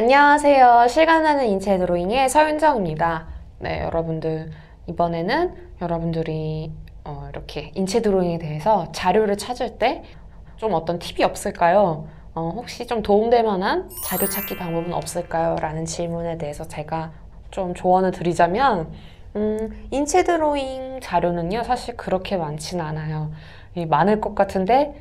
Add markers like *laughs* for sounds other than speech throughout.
안녕하세요. 실감나는 인체 드로잉의 서윤정입니다. 네, 여러분들 이번에는 여러분들이 어, 이렇게 인체 드로잉에 대해서 자료를 찾을 때 좀 어떤 팁이 없을까요? 어, 혹시 좀 도움될 만한 자료 찾기 방법은 없을까요? 라는 질문에 대해서 제가 좀 조언을 드리자면 음, 인체 드로잉 자료는요 사실 그렇게 많지는 않아요. 많을 것 같은데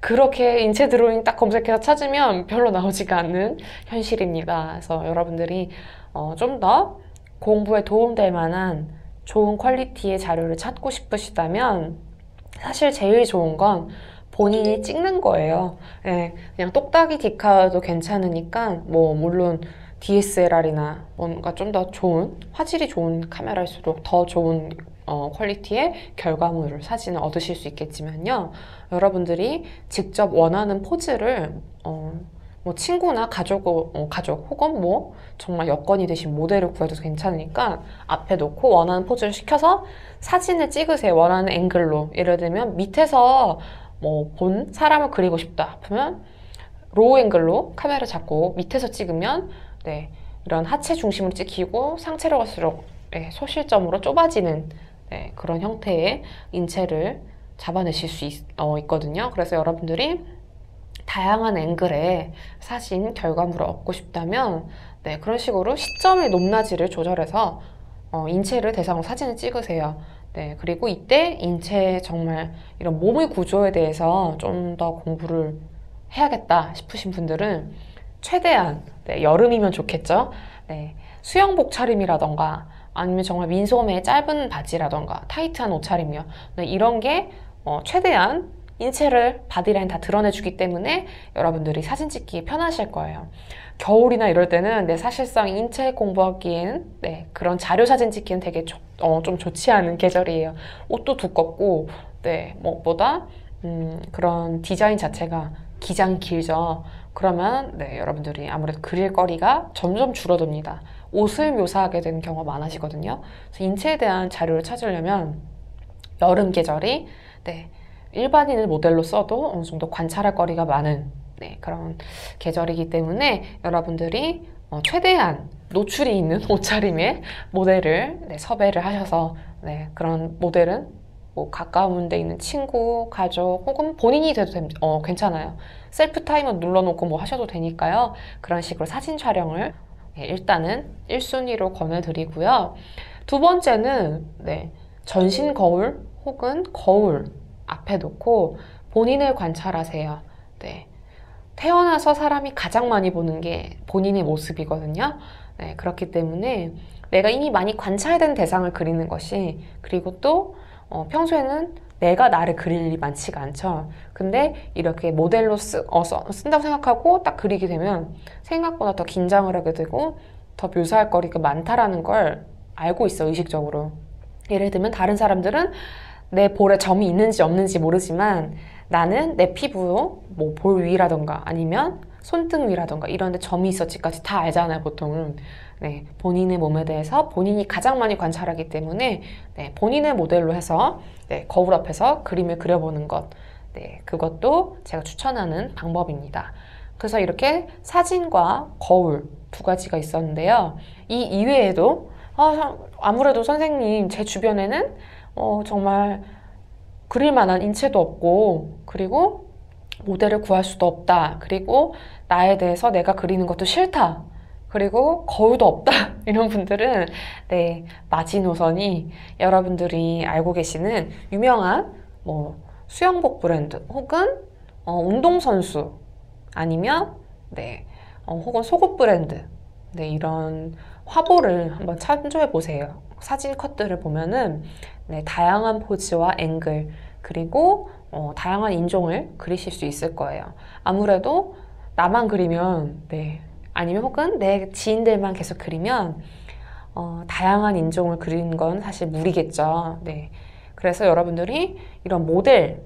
그렇게 인체 드로잉 딱 검색해서 찾으면 별로 나오지가 않는 현실입니다. 그래서 여러분들이 어, 좀 더 공부에 도움될 만한 좋은 퀄리티의 자료를 찾고 싶으시다면 사실 제일 좋은 건 본인이 찍는 거예요. 네, 그냥 똑딱이 디카도 괜찮으니까 뭐 물론 DSLR이나 뭔가 좀 더 좋은 화질이 좋은 카메라일수록 더 좋은 어, 퀄리티의 결과물을 사진을 얻으실 수 있겠지만요. 여러분들이 직접 원하는 포즈를 어, 뭐 친구나 가족, 어, 가족 혹은 뭐 정말 여건이 되신 모델을 구해도 괜찮으니까 앞에 놓고 원하는 포즈를 시켜서 사진을 찍으세요. 원하는 앵글로. 예를 들면 밑에서 뭐 본 사람을 그리고 싶다 하면 로우 앵글로 카메라 잡고 밑에서 찍으면 네, 이런 하체 중심으로 찍히고 상체로 갈수록 네, 소실점으로 좁아지는 네, 그런 형태의 인체를 잡아내실 수 있, 어, 있거든요. 그래서 여러분들이 다양한 앵글의 사진 결과물을 얻고 싶다면 네, 그런 식으로 시점의 높낮이를 조절해서 어, 인체를 대상으로 사진을 찍으세요. 네, 그리고 이때 인체 정말 이런 몸의 구조에 대해서 좀 더 공부를 해야겠다 싶으신 분들은 최대한 네, 여름이면 좋겠죠. 네, 수영복 차림이라던가 아니면 정말 민소매 짧은 바지라던가 타이트한 옷차림이요. 네, 이런 게 어, 최대한 인체를 바디라인 다 드러내주기 때문에 여러분들이 사진 찍기 편하실 거예요. 겨울이나 이럴 때는 네, 사실상 인체 공부하기엔 네, 그런 자료 사진 찍기엔 되게 조, 어, 좀 좋지 않은 계절이에요. 옷도 두껍고 네, 무엇보다 음, 그런 디자인 자체가 기장 길죠. 그러면 네, 여러분들이 아무래도 그릴 거리가 점점 줄어듭니다. 옷을 묘사하게 되는 경우가 많아지거든요. 그래서 인체에 대한 자료를 찾으려면 여름 계절이 네, 일반인을 모델로 써도 어느 정도 관찰할 거리가 많은 네, 그런 계절이기 때문에 여러분들이 어, 최대한 노출이 있는 *laughs* 옷차림의 모델을 네, 섭외를 하셔서 네, 그런 모델은 뭐 가까운 데 있는 친구, 가족 혹은 본인이 돼도 됨, 어, 괜찮아요. 셀프 타이머 눌러놓고 뭐 하셔도 되니까요. 그런 식으로 사진 촬영을 네, 일단은 1순위로 권해드리고요. 두 번째는 네, 전신 거울 혹은 거울 앞에 놓고 본인을 관찰하세요. 네. 태어나서 사람이 가장 많이 보는 게 본인의 모습이거든요. 네, 그렇기 때문에 내가 이미 많이 관찰된 대상을 그리는 것이 그리고 또 어, 평소에는 내가 나를 그릴 일이 많지가 않죠. 근데 이렇게 모델로 쓰, 어, 쓴다고 생각하고 딱 그리게 되면 생각보다 더 긴장을 하게 되고 더 묘사할 거리가 많다라는 걸 알고 있어, 의식적으로. 예를 들면 다른 사람들은 내 볼에 점이 있는지 없는지 모르지만 나는 내 피부 뭐 볼 위라던가 아니면 손등 위라던가 이런 데 점이 있었지까지 다 알잖아요 보통은. 네, 본인의 몸에 대해서 본인이 가장 많이 관찰하기 때문에 네, 본인의 모델로 해서 네, 거울 앞에서 그림을 그려보는 것. 네, 그것도 제가 추천하는 방법입니다. 그래서 이렇게 사진과 거울 두 가지가 있었는데요. 이 이외에도 아, 아무래도 선생님 제 주변에는 어, 정말 그릴 만한 인체도 없고 그리고 모델을 구할 수도 없다. 그리고 나에 대해서 내가 그리는 것도 싫다. 그리고 거울도 없다. *laughs* 이런 분들은 네, 마지노선이 여러분들이 알고 계시는 유명한 뭐 수영복 브랜드 혹은 어, 운동선수 아니면 네, 어, 혹은 속옷 브랜드 네, 이런 화보를 한번 참조해 보세요. 사진 컷들을 보면은 네, 다양한 포즈와 앵글 그리고 어, 다양한 인종을 그리실 수 있을 거예요. 아무래도 나만 그리면 네, 아니면 혹은 내 지인들만 계속 그리면 어, 다양한 인종을 그리는 건 사실 무리겠죠. 네. 그래서 여러분들이 이런 모델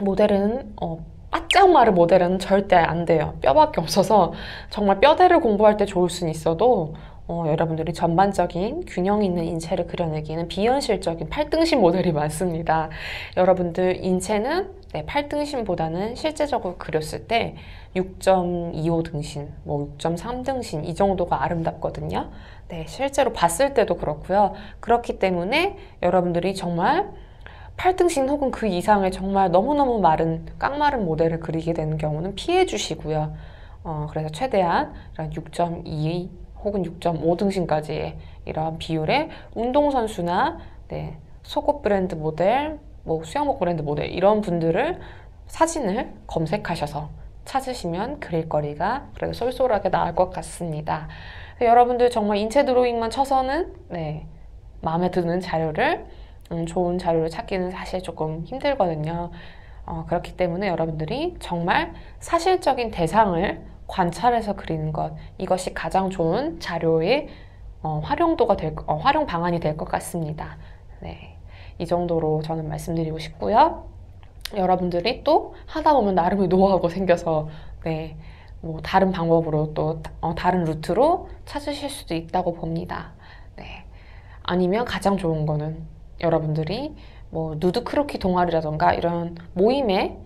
모델은 어, 바짝 마른 모델은 절대 안 돼요. 뼈밖에 없어서 정말 뼈대를 공부할 때 좋을 수는 있어도 어, 여러분들이 전반적인 균형 있는 인체를 그려내기에는 비현실적인 8등신 모델이 많습니다. 여러분들 인체는 네, 8등신보다는 실제적으로 그렸을 때 6.25 등신, 뭐 6.3 등신 이 정도가 아름답거든요. 네, 실제로 봤을 때도 그렇고요. 그렇기 때문에 여러분들이 정말 8등신 혹은 그 이상의 정말 너무너무 마른 깡마른 모델을 그리게 되는 경우는 피해 주시고요. 어, 그래서 최대한 이런 6.2 혹은 6.5등신까지의 이러한 비율의 운동선수나 네, 속옷 브랜드 모델, 뭐 수영복 브랜드 모델 이런 분들을 사진을 검색하셔서 찾으시면 그릴 거리가 그래도 쏠쏠하게 나올 것 같습니다. 여러분들 정말 인체 드로잉만 쳐서는 네, 마음에 드는 자료를 음, 좋은 자료를 찾기는 사실 조금 힘들거든요. 어, 그렇기 때문에 여러분들이 정말 사실적인 대상을 관찰해서 그리는 것 이것이 가장 좋은 자료의 어, 활용도가 될 어, 활용 방안이 될 것 같습니다. 네, 이 정도로 저는 말씀드리고 싶고요. 여러분들이 또 하다 보면 나름의 노하우가 생겨서 네, 뭐 다른 방법으로 또 어, 다른 루트로 찾으실 수도 있다고 봅니다. 네, 아니면 가장 좋은 거는 여러분들이 뭐 누드 크로키 동아리라던가 이런 모임에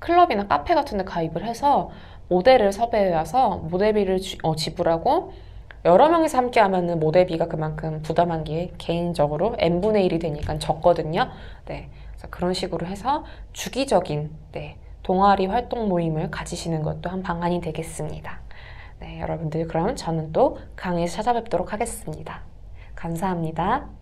클럽이나 카페 같은 데 가입을 해서 모델을 섭외해 와서 모델비를 지, 어, 지불하고 여러 명이서 함께 하면은 모델비가 그만큼 부담한 게 개인적으로 n분의 1이 되니까 적거든요. 네. 그래서 그런 식으로 해서 주기적인 네, 동아리 활동 모임을 가지시는 것도 한 방안이 되겠습니다. 네, 여러분들 그럼 저는 또 강의에서 찾아뵙도록 하겠습니다. 감사합니다.